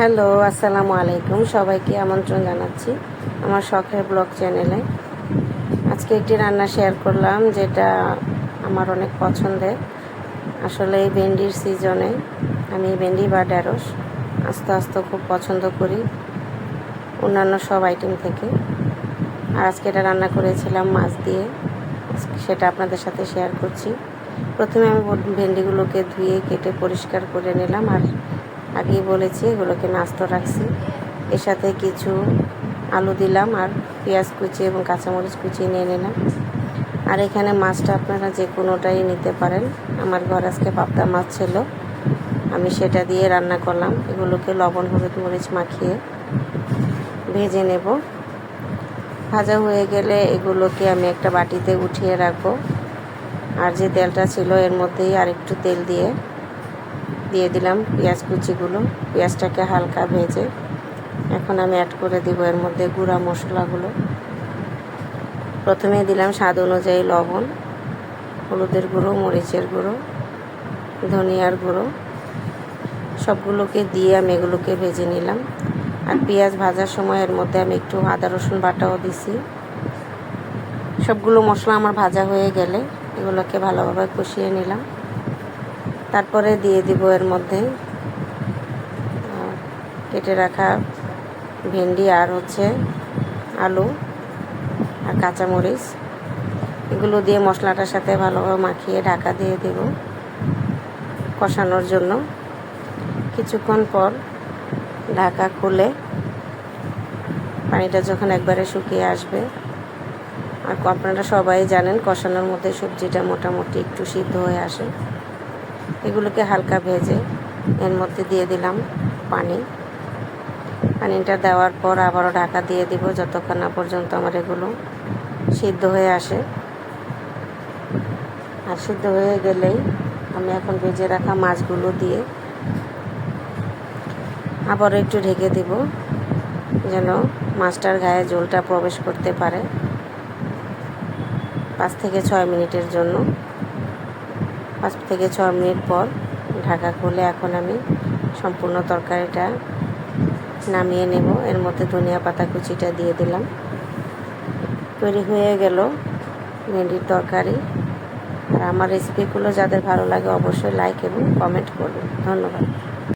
Hello, আসসালামু আলাইকুম। সবাইকে আমন্ত্রণ জানাচ্ছি আমার শখের ব্লগ চ্যানেলে। আজকে একটি রান্না শেয়ার করলাম, যেটা আমার অনেক পছন্দের। আসলে এই ভেন্ডির সিজনে আমি ভেন্ডি বা ঢ্যাঁড়স আস্তে আস্তে খুব পছন্দ করি অন্যান্য সব আইটেম থেকে। আর আজকে এটা রান্না করেছিলাম মাছ দিয়ে। সেটা আপনাদের সাথে শেয়ার করছি। প্রথমে আমি ভেন্ডিগুলোকে ধুয়ে, কেটে, পরিষ্কার করে নিলাম আর আগেই বলেছি, এগুলোকে নাস্ত রাখছি। এর সাথে কিছু আলু দিলাম আর পেঁয়াজ কুচি এবং কাঁচামরিচ কুচি নিয়ে নিলাম। আর এখানে মাছটা আপনারা যে কোনোটাই নিতে পারেন। আমার ঘর আজকে পাবদা মাছ ছিল। আমি সেটা দিয়ে রান্না করলাম। এগুলোকে লবণ, হলুদ মরিচ মাখিয়ে ভেজে নেব। ভাজা হয়ে গেলে এগুলোকে আমি একটা বাটিতে উঠিয়ে রাখব। আর যে তেলটা ছিল এর মধ্যেই আরেকটু তেল দিয়ে দিয়ে দিলাম পেঁয়াজ কুচিগুলো। পেঁয়াজটাকে হালকা ভেজে এখন আমি অ্যাড করে দিব এর মধ্যে গুঁড়া মশলাগুলো। প্রথমে দিলাম স্বাদ অনুযায়ী লবণ, হলুদের গুঁড়ো, মরিচের গুঁড়ো, ধনিয়ার গুঁড়ো। সবগুলোকে দিয়ে আমি এগুলোকে ভেজে নিলাম। আর পেঁয়াজ ভাজার সময় এর মধ্যে আমি একটু আদা, রসুন বাটাও দিছি। সবগুলো মশলা আমার ভাজা হয়ে গেলে এগুলোকে ভালোভাবে কষিয়ে নিলাম। তারপরে দিয়ে দিব এর মধ্যে। কেটে রাখা ভেন্ডি আর হচ্ছে আলু আর কাঁচামরিচ। এগুলো দিয়ে মশলাটার সাথে ভালোভাবে মাখিয়ে ঢাকা দিয়ে দেব কষানোর জন্য। কিছুক্ষণ পর ঢাকা খুলে পানিটা যখন একবারে শুকিয়ে আসবে, আর আপনারা সবাই জানেন কষানোর মধ্যে সবজিটা মোটামুটি একটু সিদ্ধ হয়ে আসে। এগুলোকে হালকা ভেজে এর মধ্যে দিয়ে দিলাম পানি। পানিটা দেওয়ার পর আবারও ঢাকা দিয়ে দিব যতক্ষণ না পর্যন্ত আমার এগুলো সিদ্ধ হয়ে আসে। আর সিদ্ধ হয়ে গেলেই আমি এখন ভেজে রাখা মাছগুলো দিয়ে আবার একটু ঢেকে দিব যেন মাছটার গায়ে জলটা প্রবেশ করতে পারে। পাঁচ থেকে ছয় মিনিটের জন্য পাঁচ থেকে ছ মিনিট পর ঢাকা খুলে এখন আমি সম্পূর্ণ তরকারিটা নামিয়ে নেব। এর মধ্যে ধনিয়া পাতা কুচিটা দিয়ে দিলাম। তৈরি হয়ে গেল ভেন্ডির তরকারি। আর আমার রেসিপিগুলো যাদের ভালো লাগে অবশ্যই লাইক এবং কমেন্ট করবেন। ধন্যবাদ।